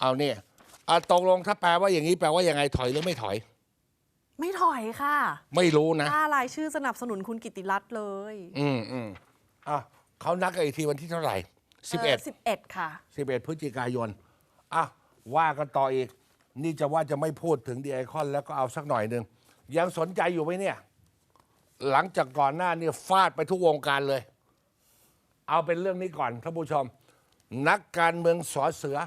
เอาเนี่ยอะตกลงถ้าแปลว่าอย่างนี้แปลว่ายังไงถอยหรือไม่ถอย ไม่ถอยค่ะไม่รู้นะหน้ารายชื่อสนับสนุนคุณกิติรัตน์เลยอืมอืมอะเขานัดกันอีกทีวันที่เท่าไหร่สิบเอ็ดสิบเอ็ดค่ะ สิบเอ็ดพฤศจิกายนอะว่ากันต่ออีก นี่จะว่าจะไม่พูดถึงดีไอคอนแล้วก็เอาสักหน่อยหนึ่งยังสนใจอยู่ไหมเนี่ย หลังจากก่อนหน้านี่ฟาดไปทุกวงการเลย เอาเป็นเรื่องนี้ก่อนท่านผู้ชม นักการเมืองสอเสือ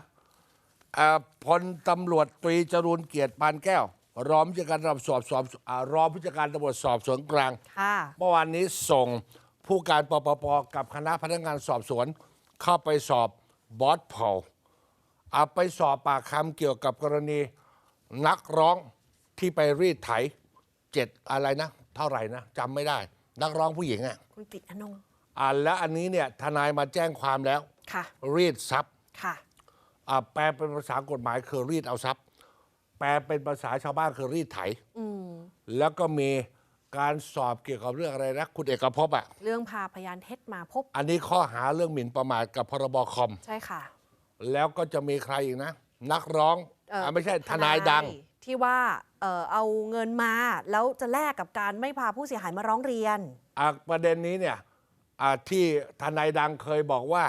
อ่าพลตำรวจตรีจรูนเกียรติปานแก้ว รองผู้จัดการตำรวจสอบสอบอ่ารองผู้จัดการตำรวจสอบสวนกลาง ค่ะ เมื่อวานนี้ส่งผู้การปปปกับคณะพนักงานสอบสวน เข้าไปสอบบอสพอลเอาไปสอบปากคำเกี่ยวกับกรณี นักร้องที่ไปรีดไถเจ็ดอะไรนะ เท่าไหร่นะจำไม่ได้ นักร้องผู้หญิงอะคุณติอนงค์อ่าแล้วอันนี้เนี่ยทนายมาแจ้งความแล้ว ค่ะ รีดทรัพย์ ค่ะอ่า แปลเป็นภาษากฎหมายคือรีดเอาทรัพย์ แปลเป็นภาษาชาวบ้านคือรีดไถอืมแล้วก็มีการสอบเกี่ยวกับเรื่องอะไรนะคุณเอกภพอะ เรื่องพาพยานเท็จมาพบ อันนี้ข้อหาเรื่องหมิ่นประมาทกับพรบคอม ใช่ค่ะ แล้วก็จะมีใครอีกนะ นักร้องเอ่ออ่าไม่ใช่ทนายดัง ที่ว่าเอ่อเอาเงินมา แล้วจะแลกกับการไม่พาผู้เสียหายมาร้องเรียนอะประเด็นนี้เนี่ยอะที่ทนายดังเคยบอกว่า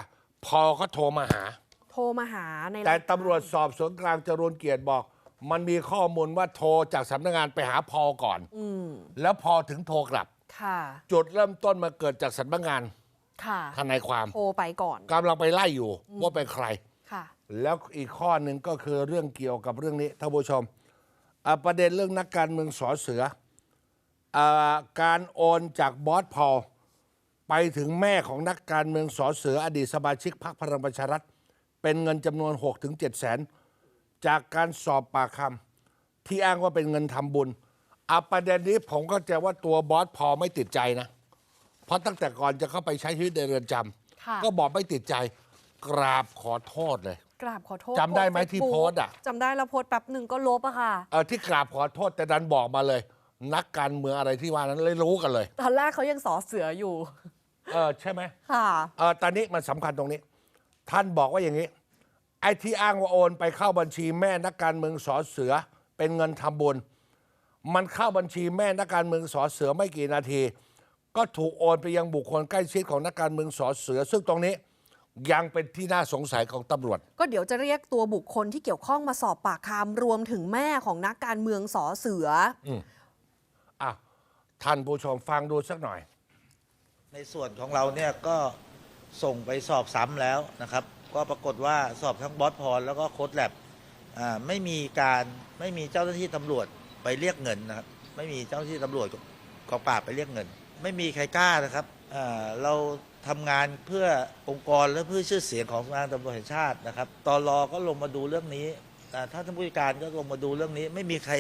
พอเขาโทรมาหา โทรมาหาในแต่รายการตำรวจสอบสวนกลางจรูนเกียรติบอก มันมีข้อมูลว่าโทรจากสำนักงานไปหาพอก่อน อืมแล้วพอถึงโทรกลับ ค่ะ จุดเริ่มต้นมาเกิดจากสำนักงานค่ะทนายความโทรไปก่อนกำลังไปไล่อยู่ว่าเป็นใคร ค่ะ แล้วอีกข้อหนึ่งก็คือเรื่องเกี่ยวกับเรื่องนี้ท่านผู้ชมอะประเด็นเรื่องนักการเมืองสอเสืออาการโอนจากบอสพอลไปถึงแม่ของนักการเมืองสอเสือ อดีตสมาชิกพรรคพลังประชารัฐ เป็นเงินจำนวน6ถึง7แสน จากการสอบปากคำที่อ้างว่าเป็นเงินทำบุญอะประเด็นนี้ผมก็จะว่าตัวบอสพอลไม่ติดใจนะ เพราะตั้งแต่ก่อนจะเข้าไปใช้ชีวิตในเรือนจค่ะำก็บอกไม่ติดใจกราบขอโทษเลย กราบขอโทษจำได้ไหมที่ Facebook โพสต์อะ จำได้แล้วโพสต์แป๊บหนึ่งก็ลบอะค่ะ เออที่กราบขอโทษแต่ดันบอกมาเลย นักการเมืองอะไรที่ว่านั้นเลยรู้กันเลยตอนแรกเขายังสอเสืออยู่ เออใช่ไหมค่ะ เออตอนนี้มันสำคัญตรงนี้ ท่านบอกว่าอย่างนี้ ไอ้ที่อ้างว่าโอนไปเข้าบัญชีแม่นักการเมืองสอเสือเป็นเงินทำบุญ มันเข้าบัญชีแม่นักการเมืองสอเสือไม่กี่นาที ก็ถูกโอนไปยังบุคคลใกล้ชิดของนักการเมืองสอเสือ ซึ่งตรงนี้ยังเป็นที่น่าสงสัยของตำรวจ ก็เดี๋ยวจะเรียกตัวบุคคลที่เกี่ยวข้องมาสอบปากคำรวมถึงแม่ของนักการเมืองสอเสืออะท่านผู้ชมฟังดูสักหน่อย ในส่วนของเราเนี่ยก็ ส่งไปสอบซ้ำแล้วนะครับ ก็ปรากฏว่าสอบทั้งบอสพรแล้วก็โค้ดแลบอ่าไม่มีการไม่มีเจ้าหน้าที่ตำรวจไปเรียกเงินนะครับ ไม่มีเจ้าหน้าที่ตำรวจกองปราบไปเรียกเงิน ไม่มีใครกล้านะครับอ่าเราทำงานเพื่อองค์กรและเพื่อชื่อเสียงของงานตำรวจแห่งชาตินะครับตอรอก็ลงมาดูเรื่องนี้อ่าถ้าท่านผู้การก็ลงมาดูเรื่องนี้ ไม่มีใคร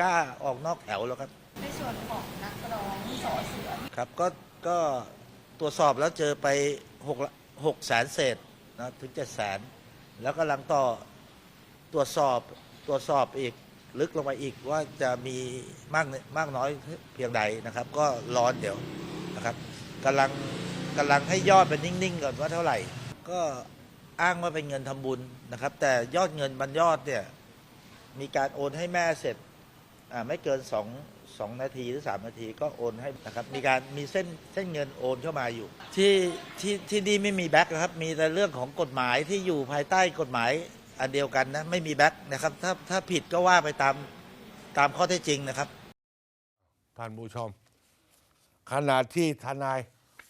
กล้าออกนอกแถวแล้วครับในส่วนของนักร้องสอเสือครับก็ก็ตรวจสอบแล้วเจอไป หกหกแสนเศษนะถึงเจ็ดแสนแล้วกำลังต่อตรวจสอบตรวจสอบอีกลึกลงไปอีกว่าจะมีมากมากน้อยเพียงใดนะครับ ก็ร้อนเดี๋ยวนะครับกำลังกำลังให้ยอดเป็นนิ่งๆก่อนว่าเท่าไหร่ ก็อ้างว่าเป็นเงินทำบุญนะครับ แต่ยอดเงินบรรยอดเนี่ยมีการโอนให้แม่เสร็จไม่เกินสอง สองนาทีหรือสามนาทีก็โอนให้นะครับ มีการมีเส้นเส้นเงินโอนเข้ามาอยู่ ที่ที่ที่นี่ไม่มีแบ็คนะครับ มีแต่เรื่องของกฎหมายที่อยู่ภายใต้กฎหมายอันเดียวกันนะไม่มีแบ็คนะครับ ถ้าถ้าผิดก็ว่าไปตามตามข้อเท็จจริงนะครับ ท่านผู้ชมขณะที่ทนาย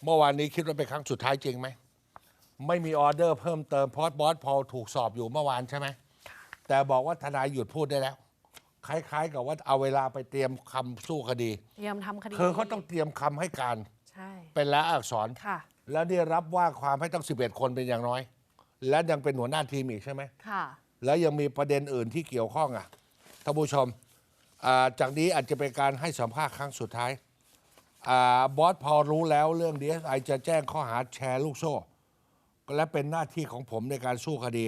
เมื่อวานนี้คิดว่าเป็นครั้งสุดท้ายจริงไหม ไม่มีออเดอร์เพิ่มเติมเพราะบอสพอลถูกสอบอยู่เมื่อวานใช่ไหมแต่บอกว่าทนายหยุดพูดได้แล้ว คล้ายๆ กับว่าเอาเวลาไปเตรียมคำสู้คดี เตรียมทำคดีคือเขาต้องเตรียมคำให้การใช่เป็นละอักษร ค่ะ แล้วได้รับว่าความให้ต้อง11 คนเป็นอย่างน้อย และยังเป็นหัวหน้าทีมอีกใช่ไหม ค่ะ แล้วยังมีประเด็นอื่นที่เกี่ยวข้องอะท่านผู้ชมอ่าจากนี้อาจจะเป็นการให้สัมภาษณ์ครั้งสุดท้ายอาบอสพอรู้แล้วเรื่อง DSI จะแจ้งข้อหาแชร์ลูกโซ่ และเป็นหน้าที่ของผมในการสู้คดี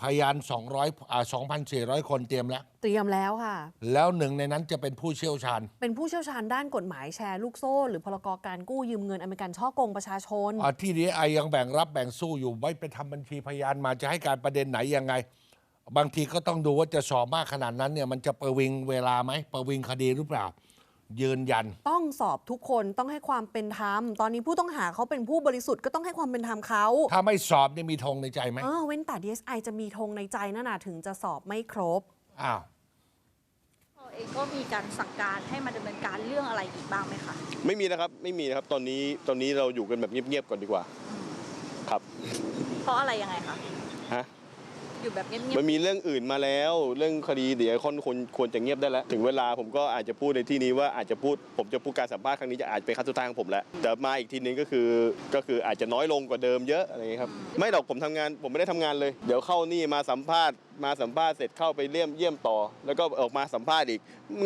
พยาน200อ่า2,400 คนเตรียมแล้ว เตรียมแล้วค่ะ แล้วหนึ่งในนั้นจะเป็นผู้เชี่ยวชาญ เป็นผู้เชี่ยวชาญด้านกฎหมายแชร์ลูกโซ่ หรือพรกการกู้ยืมเงินอเมริกันช่อโกงประชาชนอ่าที่ DSI ยังแบ่งรับแบ่งสู้อยู่ไว้ไปทำบัญชีพยานมาจะให้การประเด็นไหนยังไง บางทีก็ต้องดูว่าจะสอบมากขนาดนั้นเนี่ยมันจะประวิงเวลาไหมประวิงคดีหรือเปล่า ยืนยัน ต้องสอบทุกคนต้องให้ความเป็นธรรมตอนนี้ผู้ต้องหาเขาเป็นผู้บริสุทธิ์ก็ต้องให้ความเป็นธรรมเขาถ้าไม่สอบนี่มีธงในใจไหมเออเว้นแต่ DSI จะมีธงในใจนั่นน่ะถึงจะสอบไม่ครบอ้าวเราเองก็มีการสั่งการให้มาดำเนินการเรื่องอะไรอีกบ้างไหมคะไม่มีนะครับไม่มีนะครับตอนนี้ตอนนี้เราอยู่กันแบบเงียบๆก่อนดีกว่า ครับ เพราะอะไรยังไงคะฮะ อยู่แบบเงียบมันมีเรื่องอื่นมาแล้ว เรื่องคดีเดี๋ยวคนควรควรจะเงียบได้แล้ว ถึงเวลาผมก็อาจจะพูดในที่นี้ว่าอาจจะพูดผมจะพูดการสัมภาษณ์ครั้งนี้จะอาจเป็นครั้งสุดท้ายของผมแล้วแต่มาอีกทีนึงก็คือก็คืออาจจะน้อยลงกว่าเดิมเยอะอะไรอย่างเงี้ยครับไม่หรอกผมทำงานผมไม่ได้ทำงานเลย เดี๋ยวเข้านี่มาสัมภาษณ์มาสัมภาษณ์เสร็จเข้าไปเยี่ยมเยี่ยมต่อ แล้วก็ออกมาสัมภาษณ์อีก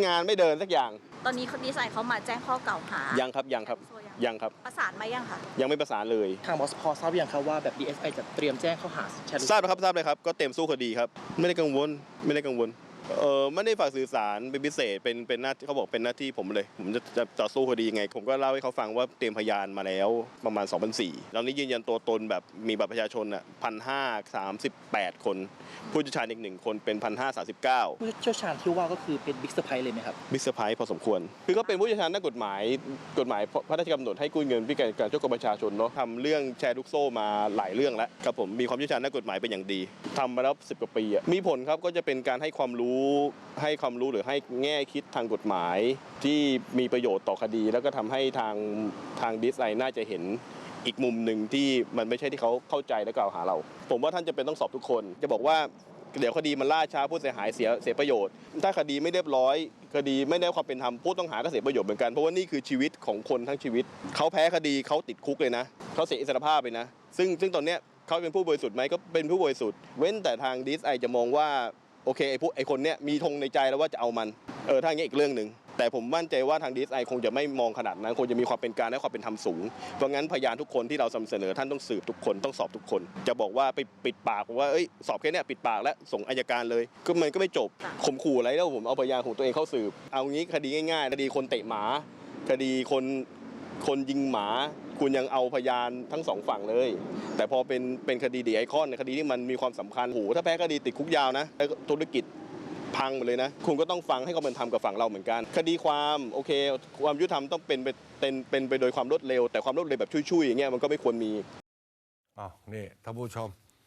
งานไม่เดินสักอย่างๆตอนนี้เขาดีไซน์เขามาแจ้งข้อกล่าวหายังครับยังครับยังครับประสานมายังคะยังไม่ประสานเลย ทางบอสพอทราบหรือยังครับว่าแบบ DSI จะเตรียมแจ้งข้อหาแชร์ลูกทราบนะครับทราบเลยครับก็เต็มสู้คดีครับ ไม่ได้กังวลไม่ได้กังวล เออไม่ได้ฝากสื่อสารเป็นพิเศษเป็นเป็นหน้าที่เขาบอกเป็นหน้าที่ผมเลย ผมจะจะจะสู้คดียังไง ผมก็เล่าให้เขาฟังว่าเตรียมพยานมาแล้วประมาณ 2004ตอนนี้ยืนยันตัวตนแบบมีบัตรประชาชนอะพันห้าสามสิบแปดคน ผู้เชี่ยวชาญอีกหนึ่งคนเป็นพันห้าสามสิบเก้าผู้เชี่ยวชาญที่ว่าก็คือเป็นบิ๊กเซอร์ไพรส์เลยไหมครับบิ๊กเซอร์ไพรส์พอสมควร คือเขาเป็นผู้เชี่ยวชาญด้านกฎหมายกฎหมายพระราชกำหนดให้กู้เงินพิการการช่วยประชาชนเนาะทำเรื่องแชร์ลูกโซ่มาหลายเรื่องแล้วครับผมมีความเชี่ยวชาญด้านกฎหมายเป็นอย่างดีทำมาแล้วสิบกว่าปีอะมีผลครับก็จะเป็นการให้ความรู้ให้ความรู้หรือให้แง่คิดทางกฎหมาย ที่มีประโยชน์ต่อคดี แล้วก็ทำให้ทางทางดีไซน์น่าจะเห็นอีกมุมหนึ่งที่มันไม่ใช่ที่เขาเข้าใจและกล่าวหาเรา ผมว่าท่านจะเป็นต้องสอบทุกคน จะบอกว่าเดี๋ยวคดีมันล่าช้าผู้เสียหายเสียเสียประโยชน์ ถ้าคดีไม่เรียบร้อย คดีไม่ได้ความเป็นธรรมผู้ต้องหาก็เสียประโยชน์เหมือนกันเพราะว่านี่คือชีวิตของคนทั้งชีวิตเขาแพ้คดีเขาติดคุกเลยนะเขาเสียอิสรภาพไปนะ ซึ่งซึ่งตอนเนี้ยเขาเป็นผู้บริสุทธิ์ไหมก็เป็นผู้บริสุทธิ์เว้นแต่ทางดีไอจะมองว่า โอเคไอ้ผู้ไอ้คนเนี้ยมีธงในใจแล้วว่าจะเอามันเออถ้าอย่างเงี้ยอีกเรื่องหนึ่งแต่ผมมั่นใจว่าทางดีไอคงจะไม่มองขนาดนั้นคงจะมีความเป็นกลารและความเป็นธรรมสูง เพราะงั้นพยานทุกคนที่เรานำเสนอท่านต้องสืบทุกคนต้องสอบทุกคน จะบอกว่าไปปิดปากว่าเอ้ยสอบแค่เนี้ยปิดปากแล้วส่งอายการเลยก็มันก็ไม่จบข่มขู่อะไรแล้วผมเอาพยานของตัวเองเข้าสืบ เอางี้คดีง่ายๆคดีคนเตะหมา คดีคนคนยิงหมา คุณยังเอาพยานทั้งสองฝั่งเลย แต่พอเป็นเป็นคดีดีไอคอนคดีที่มันมีความสำคัญโหถ้าแพ้คดีติดคุกยาวนะธุรกิจพังหมดเลยนะ คุณก็ต้องฟังให้ความเป็นธรรมกับฝั่งเราเหมือนกัน คดีความโอเค ความยุติธรรมต้องเป็นไปเป็นเป็นไปโดยความรวดเร็ว แต่ความรวดเร็วแบบชุยๆอย่างเงี้ยมันก็ไม่ควรมีอ้าวนี่ท่านผู้ชม